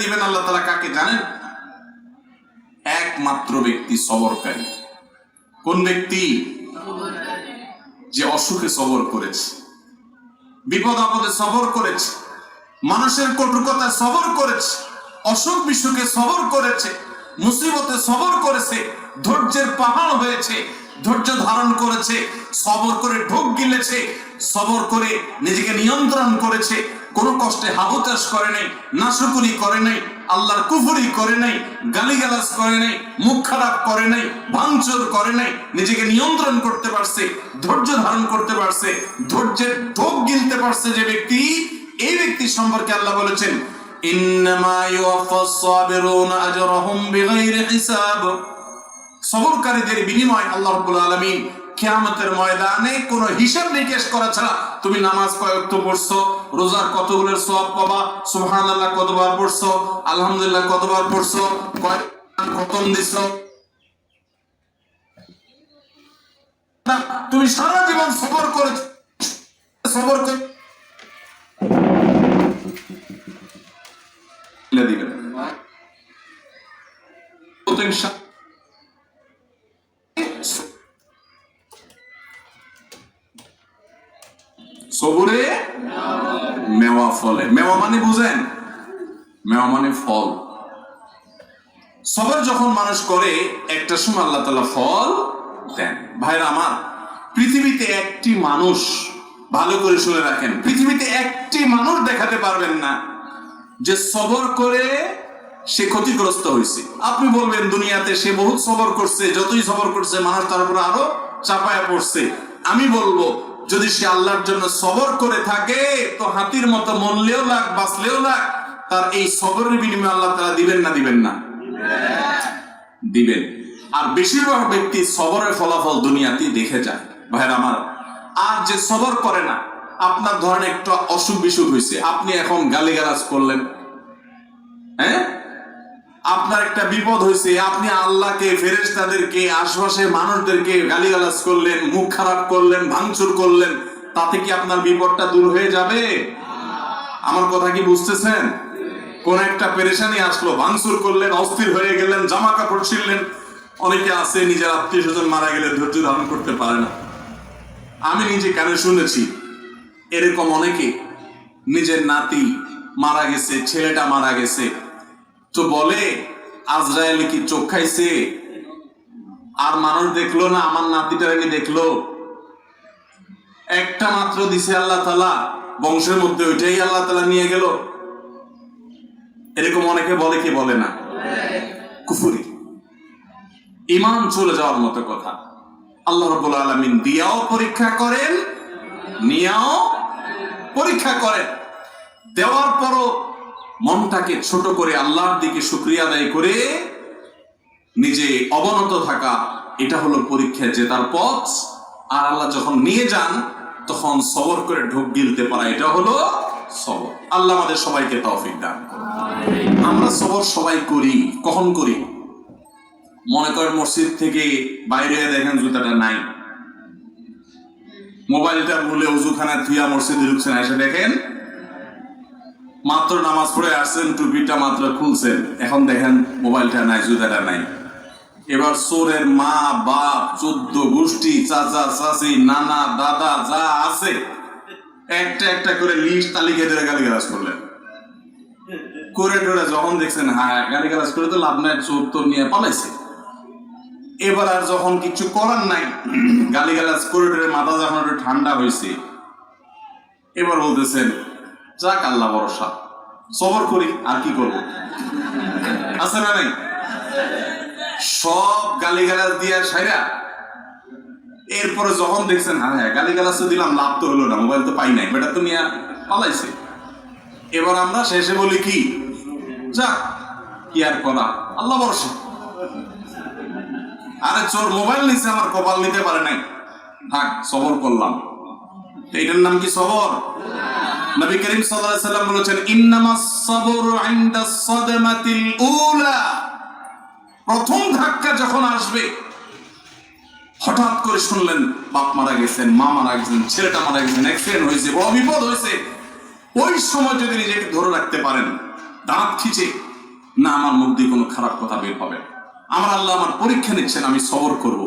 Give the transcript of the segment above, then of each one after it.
দিবেন আল্লাহ তালা কাকে জানেন? একমাত্র ব্যক্তি সবরকারী। কোন ব্যক্তি? যে অসুখে সবর করেছে, বিপদ আপদে সবর করেছে, মানুষের কটুকতায় সবর করেছে, অসুখ বিসুখে সবর করেছে, মুসিবতে সবর করেছে, ধৈর্যের পাহাড় হয়েছে, ধৈর্য ধারণ করেছে, সবর করে ঢোক গিলেছে, সবর করে নিজেকে নিয়ন্ত্রণ করেছে কোনো কষ্টে হাহুতাস করে নাই নাশকুরি করে নাই, আল্লাহর কুফুরি করে নাই, গালিগালাজ করে নাই, মুখ খারাপ করে নাই, ভাঙচুর করে নাই, নিজেকে নিয়ন্ত্রণ করতে পারছে, ধৈর্য ধারণ করতে পারছে, ধৈর্যের ঢোক গিলতে পারছে যে ব্যক্তি, এই ব্যক্তি সম্পর্কে আল্লাহ বলেছেন, ইন্নামা ইউওয়াফাস সাবিরুনা আজরাহুম বিগাইরি হিসাব। সবরকারীদের বিনিময় আল্লাহ রাব্বুল আলামিন কিয়ামতের ময়দানে কোনো হিসাব নিকেশ করা ছাড়া তুমি নামাজ কয়েকটা পড়ছো রোজার কতগুলোর সওয়াব পাবা সুবহানাল্লাহ কতবার পড়ছো আলহামদুলিল্লাহ কতবার পড়ছো কয় খতম দিছো। তুমি সারা জীবন সবর করে সবর করে দিবেন প্রত্যেক সা- সবুরে? মেওয়া ফলে। মেওয়া মানে বুঝেন? মেওয়া মানে ফল। সবর যখন মানুষ করে, একটা সময় আল্লাহ তালা ফল দেন। ভাইরা আমার, পৃথিবীতে একটি মানুষ ভালো করে শুনে রাখেন, পৃথিবীতে একটি মানুষ দেখাতে পারবেন না যে সবর করে সে ক্ষতিগ্রস্ত হয়েছে। আপনি বলবেন, দুনিয়াতে সে বহুত সবর করছে, যতই সবর করছে, মানুষ তার উপরে আরও চাপায়া পড়ছে। আমি বলব যদি সে আল্লাহর জন্য সবর করে থাকে, তো হাতির মতো মরলেও লাগ, বাঁচলেও লাগ, তার এই সবরের বিনিময়ে আল্লাহ তারা দিবেন না দিবেন না? দিবেন। আর বেশিরভাগ ব্যক্তি সবরের ফলাফল দুনিয়াতেই দেখে যায়। ভাইয়ের আমার, আর যে সবর করে না, আপনার ধরেন একটু অসুখ বিসুখ হয়েছে আপনি এখন গালিগালাজ করলেন। হ্যাঁ? আপনার একটা বিপদ হয়েছে, আপনি আল্লাহকে, ফেরেশতাদেরকে আশপাশে মানুষদেরকে গালিগালাজ করলেন, মুখ খারাপ করলেন, ভাঙচুর করলেন, তাতে কি আপনার বিপদটা দূর হয়ে যাবে? আমার কথা কি বুঝতেছেন? কোন একটা পেরেশানি আসলো, ভাঙচুর করলেন, অস্থির হয়ে গেলেন জামা কাপড় ছিঁড়লেন। অনেকে আছে, নিজের আত্মীয় স্বজন মারা গেলে ধৈর্য ধারণ করতে পারে না। আমি নিজে কানে শুনেছি, এরকম অনেকে নিজের নাতি মারা গেছে, ছেলেটা মারা গেছে তো বলে আজরায়েল কি চোখ খাইছে? আর মানুষ দেখল না? আমার নাতিটা নাতিটাকে দেখল? একটা মাত্র দিছে আল্লাহ তালা বংশের মধ্যে ওইটাই আল্লাহ তালা নিয়ে গেল। এরকম অনেকে বলে, কি বলে না? কুফুরি। ইমান চলে যাওয়ার মতো কথা। আল্লাহ রব্বুল আলমিন দিয়াও পরীক্ষা করেন, নিয়াও পরীক্ষা করেন। দেওয়ার পরও মনটাকে ছোট করে আল্লাহর দিকে শুক্রিয়া আদায় করে নিজে অবনত থাকা, এটা হলো পরীক্ষায় জেতার পথ। আর আল্লাহ যখন নিয়ে যান, তখন সবর করে ঢোক গিলতে পারা, এটা হলো সবর। আল্লাহ আমাদের সবাইকে তৌফিক দান আমরা সবর সবাই করি। কখন করি? মনে করেন মসজিদ থেকে বাইরে দেখেন জুতাটা নাই। মোবাইলটা ভুলে উজুখানা থুয়া মসজিদে ঢুকছেন, এসে দেখেন মাত্র নামাজ পড়ে আসছেন, টুপিটা মাত্র খুলছেন। এখন দেখেন মোবাইলটা নাই, জুতাটা নাই। এবার সোরের মা, বাপ, চোদ্দ গোষ্ঠী, চাচা, চাচি, নানা, দাদা, যা আছে, একটা একটা করে লিস্ট তালিকা ধরে গালি গালাজ করলেন। করে টোরে যখন দেখছেন হ্যাঁ গালি গালাজ করে তো লাভ নাই, চোর তো নিয়ে পালাইছে। এবার আর যখন কিছু করার নাই গালি গালাজ করে টোরে মাথা যখন একটু ঠান্ডা হয়েছে, এবার বলতেছেন যাক আল্লাহ ভরসা। সবর করি, আর কি করব? আছে না নাই? সব গালিগালাজ দিয়া সাইরা, এরপরে যখন দেখছেন হ্যাঁ হ্যাঁ গালিগালাজ তো দিলাম, লাভ তো হলো না, মোবাইল তো পাই নাই, বেটা তো নিয়ে পালাইছে। এবার আমরা শেষে বলি কি? যা কি আর করা? আল্লাহ ভরসা। আরে চোর, মোবাইল নিচ্ছে আমার, কপাল নিতে পারে নাই। থাক, সবর করলাম। এটার নাম কি সবর? নবী করিম সাল্লাল্লাহু আলাইহি সাল্লাম বলেছেন, ইন্নামাস সাবরু ইনদা সাদমাতিল উলা প্রথম ধাক্কা যখন আসবে, হঠাৎ করে শুনলেন, বাপ মারা গেছেন, মা মারা গেছেন, ছেলেটা মারা গেছেন অ্যাক্সিডেন্ট হয়েছে, বড় বিপদ হয়েছে ওই সময় যদি নিজেকে ধরে রাখতে পারেন দাঁত খিচে, না, আমার মুখ দিয়ে কোনো খারাপ কথা বের হবে। আমার আল্লাহ আমার পরীক্ষা নিচ্ছেন, আমি সবর করব।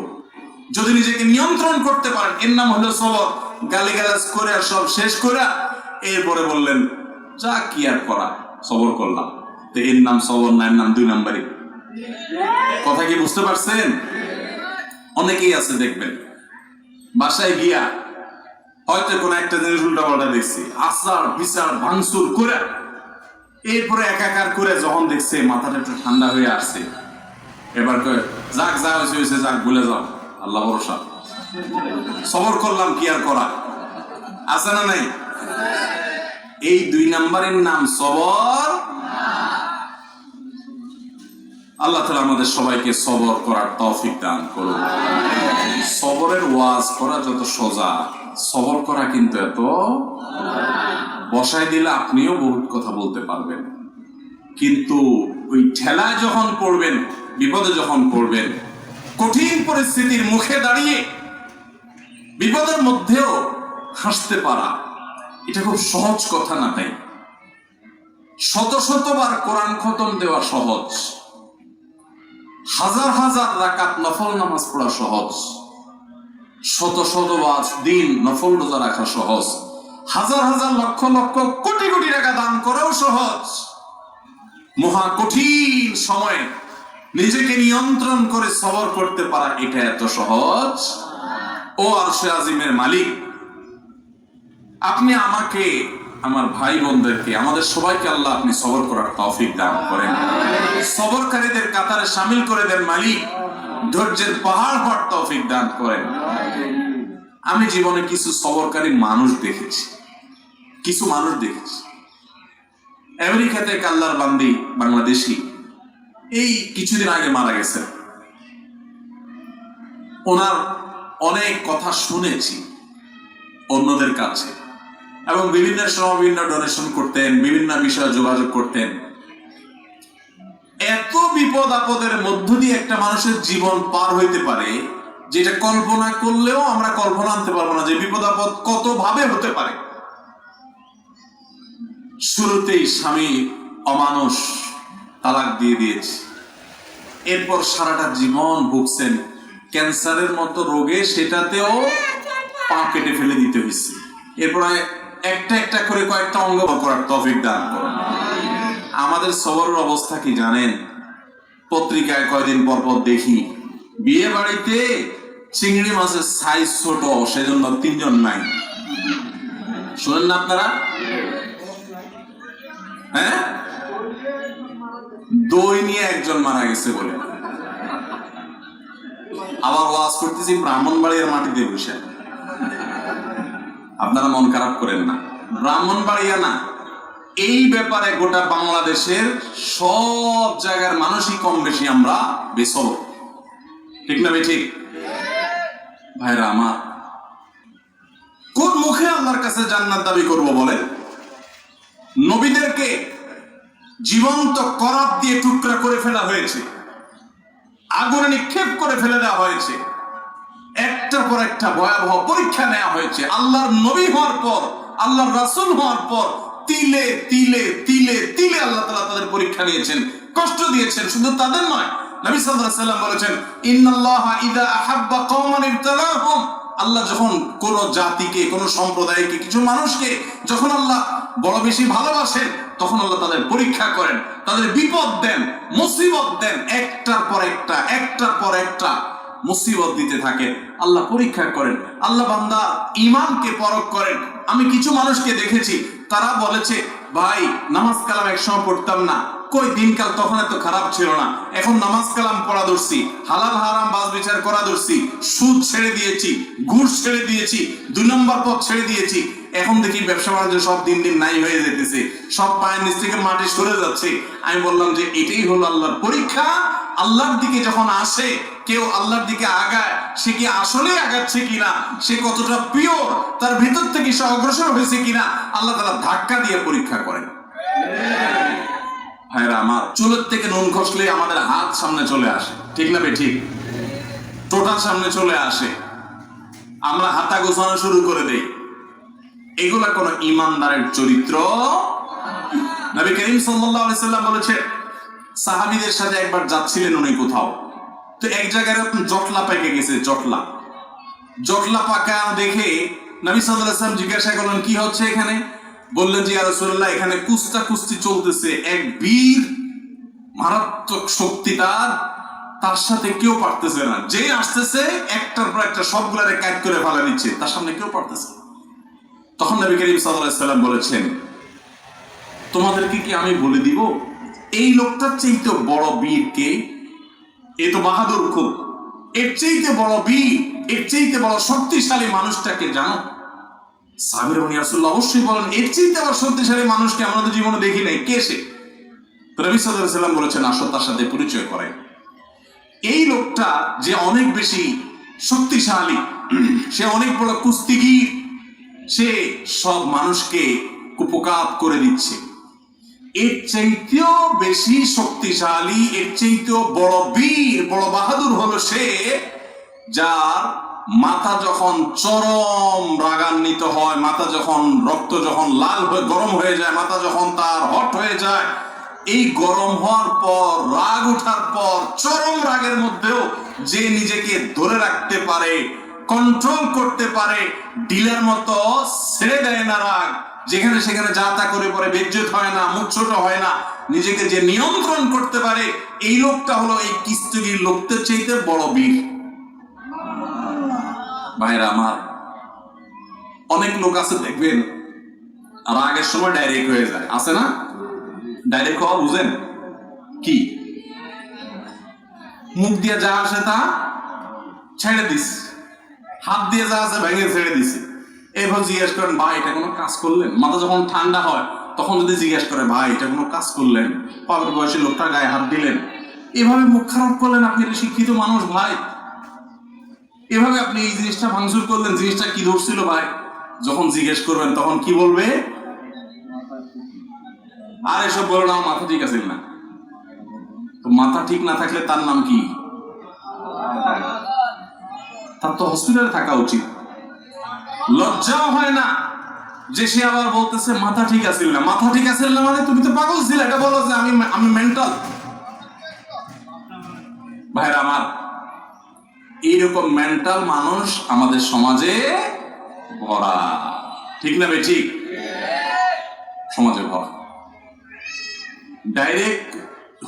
যদি নিজেকে নিয়ন্ত্রণ করতে পারেন, এর নাম হলো সবর গালিগালাজ করে আর সব শেষ করে এরপরে বললেন, যা কি আর করা? সবর করলাম। তো এর নাম সবর না, এর নাম দুই নাম্বারই। কথা কি বুঝতে পারছেন? অনেকেই আছে দেখবেন। বাসায় গিয়া হয়তো কোনো একটা জিনিস উল্টা পাল্টা দেখছি। আসার বিচার, ভাঙচুর করে, এরপরে একাকার করে যখন দেখছে মাথাটা একটু ঠান্ডা হয়ে আসছে, এবার যাক, যা হয়েছে হয়েছে, যাক, ভুলে যাও। আল্লাহ ভরসা। সবর করলাম, কি আর করা? আছে না নাই? এই দুই নাম্বারের নাম সবর। আল্লাহ তালা আমাদের সবাইকে সবর করার তৌফিক দান করুন। সবরের ওয়াজ করা যত সোজা, সবর করা কিন্তু এত বসায় দিলে আপনিও বহুত কথা বলতে পারবেন। কিন্তু ওই ঠেলায় যখন পড়বেন, বিপদে যখন পড়বেন, কঠিন পরিস্থিতির মুখে দাঁড়িয়ে বিপদের মধ্যেও হাসতে পারা এটা খুব সহজ কথা না ভাই। শত শতবার কোরআন খতম দেওয়া সহজ। হাজার হাজার রাকাত নফল নামাজ পড়া সহজ। শত শত বাজ দিন নফল রোজা রাখা সহজ। হাজার হাজার লক্ষ লক্ষ কোটি কোটি টাকা দান করাও সহজ। মহা কঠিন সময়ে নিজেকে নিয়ন্ত্রণ করে সবর করতে পারা এটা এত সহজ। ও আর আরশে আজিমের মালিক। আপনি আমাকে, আমার ভাই বোনদেরকে আমাদের সবাইকে আল্লাহ আপনি সবর করার তৌফিক দান করেন। সবরকারীদের কাতারে সামিল করে দেন মালিক। ধৈর্যের পাহাড় হওয়ার তৌফিক দান করেন। আমি জীবনে কিছু সবরকারী মানুষ দেখেছি। কিছু মানুষ দেখেছি। আমেরিকাতে এক আল্লাহর বান্দি বাংলাদেশি, এই কিছুদিন আগে মারা গেছেন ওনার অনেক কথা শুনেছি অন্যদের কাছে। এবং বিভিন্ন সময় বিভিন্ন ডোনেশন করতেন, বিভিন্ন বিষয়ে যোগাযোগ করতেন। এত বিপদ আপদের মধ্য দিয়ে একটা মানুষের জীবন পার হইতে পারে, যেটা কল্পনা করলেও আমরা কল্পনা আনতে পারব না যে বিপদ আপদ কত ভাবে হতে পারে। শুরুতেই স্বামী অমানুষ তালাক দিয়ে দিয়েছে। এরপর সারাটা জীবন ভুগছেন। ক্যান্সারের মতো রোগে সেটাতেও পা কেটে ফেলে দিতে হয়েছে এরপর একটা একটা করে কয়েকটা অঙ্গ করার তফিক দান করুন। আমাদের সবরের অবস্থা কি জানেন? পত্রিকায় কয়দিন পর পর দেখি, বিয়ে বাড়িতে চিংড়ি মাছের সাইজ ছোট, সেজন্য তিনজন নাই। শোনেন না আপনারা? হ্যাঁ? দই নিয়ে একজন মারা গেছে বলে। আবার ওয়াজ করতেছি ব্রাহ্মণবাড়িয়ার মাটিতে বসে। আপনারা মন খারাপ করেন না। ব্রাহ্মণবাড়িয়া না, এই ব্যাপারে গোটা বাংলাদেশের সব জায়গার মানুষই কম বেশি আমরা বেসব ঠিক না ঠিক? ভাইরা আমার, কোন মুখে আল্লাহর কাছে জান্নাত দাবি করব বলে নবীদেরকে জীবন্ত করাত দিয়ে টুকরা করে ফেলা হয়েছে। আগুনে নিক্ষেপ করে ফেলে দেওয়া হয়েছে। একটার পর একটা ভয়াবহ পরীক্ষা নেওয়া হয়েছে। আল্লাহর নবী হওয়ার পর, আল্লাহর রাসূল হওয়ার পর তিলে তিলে তিলে তিলে আল্লাহ তাআলা তাদের পরীক্ষা নিয়েছেন। কষ্ট দিয়েছেন, শুধু তাদের নয়, নবী সাল্লাল্লাহু আলাইহি বলেছেন, ইন্নাল্লাহা আহাব্বা কওমান ইবতালাহুম। আল্লাহ যখন কোন জাতিকে, কোন সম্প্রদায়কে, কিছু মানুষকে যখন আল্লাহ বড় বেশি ভালোবাসেন, তখন আল্লাহ তাদের পরীক্ষা করেন, তাদের বিপদ দেন, মুসিবত দেন, একটার পর একটা, একটার পর একটা। মুসিবত দিতে থাকেন। আল্লাহ পরীক্ষা করেন। আল্লাহ বান্দা ইমানকে পরখ করেন। আমি কিছু মানুষকে দেখেছি, তারা বলেছে, ভাই, নামাজ কালাম একসময় পড়তাম না। কই দিনকাল তখন এত খারাপ ছিল না। এখন নামাজ কালাম পড়া ধরছি, হালাল হারাম বাজ বিচার করা ধরছি, সুদ ছেড়ে দিয়েছি, ঘুষ ছেড়ে দিয়েছি, দুই নম্বর পথ ছেড়ে দিয়েছি। এখন দেখি ব্যবসা বাণিজ্য সব দিন দিন নাই হয়ে যেতেছে। সব পায়ের নিচ থেকে মাটি সরে যাচ্ছে। আমি বললাম যে, এটাই হলো আল্লাহর পরীক্ষা। আল্লাহর দিকে যখন আসে, কেউ আল্লাহর দিকে আগায়, সে কি আসলে আগাচ্ছে কিনা? সে কতটা পিওর তার ভিতর থেকে সে অগ্রসর হয়েছে কিনা? আল্লাহ তারা ধাক্কা দিয়ে পরীক্ষা করেন। ভাইরা আমার চুলের থেকে নুন খসলে আমাদের হাত সামনে চলে আসে। ঠিক না ঠিক। টোটাল সামনে চলে আসে। আমরা হাতা গোছানো শুরু করে দেই। এগুলা কোন ইমানদারের চরিত্র? নবী করিম আলাইহি সাল্লাম বলেছে সাহাবীদের সাথে একবার যাচ্ছিলেন উনি কোথাও। তো এক জায়গায় এরকম জটলা পেকে গেছে, জটলা। জটলা পাকা দেখে নবী সাল্লাম জিজ্ঞাসা করলেন, কি হচ্ছে এখানে? বললেন যে রাসূলুল্লাহ, এখানে কুস্তা কুস্তি চলতেছে। এক বীর মারাত্মক শক্তি তার তার সাথে কেউ পারতেছে না। যে আসতেছে, একটার পর একটা সবগুলারে কাট করে ফেলা দিচ্ছে, তার সামনে কেউ পারতেছে। তখন নবী করিম আলাইহি সাল্লাম বলেছেন, তোমাদেরকে কি আমি বলে দিব? এই লোকটার চাইতে বড় বীর কে? এ তো বাহাদুর খুব। এর চাইতে বড় বীর, এর চাইতে বড় শক্তিশালী মানুষটাকে জানো? সাবির রাসূলুল্লাহ অবশ্যই বলেন, এর চাইতে বড় শক্তিশালী মানুষকে আমরা তো জীবনে দেখি নাই। কে সে? নবী সাল্লাম বলেছেন, আসো তার সাথে পরিচয় করে এই লোকটা যে অনেক বেশি শক্তিশালী, সে অনেক বড় কুস্তিগীর, সে সব মানুষকে কুপকাত করে দিচ্ছে। এর চাইতেও বেশি শক্তিশালী, এর চাইতেও বড় বীর, বড় বাহাদুর হলো সে যার মাথা যখন চরম রাগান্বিত হয়, মাথা যখন রক্ত যখন লাল হয়ে গরম হয়ে যায়, মাথা যখন তার হট হয়ে যায়, এই গরম হওয়ার পর, রাগ ওঠার পর, চরম রাগের মধ্যেও যে নিজেকে ধরে রাখতে পারে কন্ট্রোল করতে পারে ডিলের মতো ছেড়ে দেয় না রাগ। যেখানে সেখানে যা তা করে পরে বেজ্জত হয় না মুখ হয় না, নিজেকে যে নিয়ন্ত্রণ করতে পারে, এই লোকটা হলো এই কিস্তিগির লোকদের চাইতে বড় বীর। ভাইরা আমার, অনেক লোক আছে, দেখবেন রাগের সময় ডাইরেক্ট হয়ে যায়। আছে না? ডাইরেক্ট হওয়া বুঝেন? কি? মুখ দিয়ে যা আসে তা ছেড়ে দিস। হাত দিয়ে যা আছে ভেঙে ছেড়ে দিছে। এরপর জিজ্ঞেস করেন, ভাই, এটা কোনো কাজ করলেন? মাথা যখন ঠান্ডা হয়, তখন যদি জিজ্ঞেস করে, ভাই, এটা কোনো কাজ করলেন? পাবের বয়সী লোকটা গায়ে হাত দিলেন। এভাবে মুখ খারাপ করলেন আপনি একটা শিক্ষিত মানুষ, ভাই। এভাবে আপনি এই জিনিসটা ভাঙচুর করলেন, জিনিসটা কি ধরছিল, ভাই? যখন জিজ্ঞেস করবেন, তখন কি বলবে? আর এসব বলো না, মাথা ঠিক আছে না তো মাথা ঠিক না থাকলে তার নাম কি? তার তো হসপিটালে থাকা উচিত। লজ্জাও হয় না যে সে আবার বলতেছে, মাথা ঠিক আছে না? মাথা ঠিক আছে না মানে তুমি তো পাগল ছিলে, এটা বলো যে আমি আমি মেন্টাল ভাইরা আমার, এইরকম মেন্টাল মানুষ আমাদের সমাজে ভরা। ঠিক না ঠিক? সমাজে ভরা। ডাইরেক্ট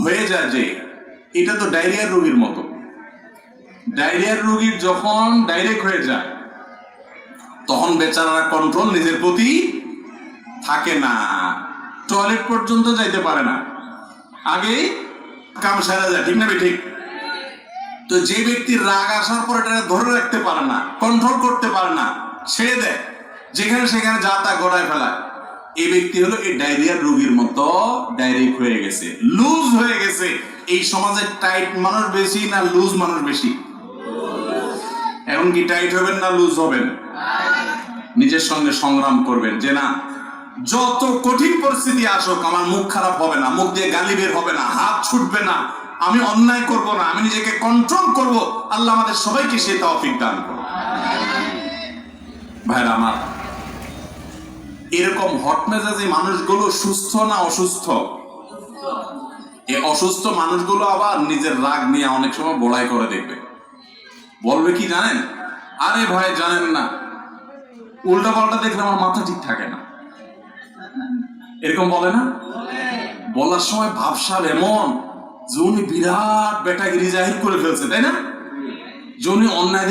হয়ে যায় যে, এটা তো ডায়রিয়ার রোগীর মতো। ডায়রিয়ার রোগীর যখন ডাইরেক্ট হয়ে যায় তখন বেচারারা কন্ট্রোল নিজের প্রতি থাকে না। টয়লেট পর্যন্ত যাইতে পারে না। আগে কাম সারা যায়, ঠিক না ঠিক তো যে ব্যক্তির রাগ আসার পর এটা ধরে রাখতে পারে না কন্ট্রোল করতে পারে না ছেড়ে দেয়। যেখানে সেখানে যা তা গড়ায় ফেলায়। এই ব্যক্তি হলো এই ডায়রিয়ার রোগীর মতো ডাইরেক্ট হয়ে গেছে লুজ হয়ে গেছে। এই সমাজে টাইট মানুষ বেশি না লুজ মানুষ বেশি? এখন কি টাইট হবেন না লুজ হবেন? নিজের সঙ্গে সংগ্রাম করবেন যে না, যত কঠিন পরিস্থিতি আসুক, আমার মুখ খারাপ হবে না, মুখ দিয়ে গালি বের হবে না, হাত ছুটবে না, আমি অন্যায় করব না, আমি নিজেকে কন্ট্রোল করব, আল্লাহ আমাদের সবাইকে সে তৌফিক দান ভাইরা আমার, এরকম হট মেজাজি মানুষগুলো সুস্থ না অসুস্থ? এই অসুস্থ মানুষগুলো আবার নিজের রাগ নিয়ে অনেক সময় বড়াই করে দেখবে। বলবে কি জানেন? আরে ভাই, জানেন না। উল্টা পাল্টা দেখলে আমার মাথা ঠিক থাকে না। এরকম বলে না? বলার সময় ভাবসাব এমন যে উনি বিরাট বেটাগিরি জাহির করে ফেলছে, তাই না? যে উনি অন্যায়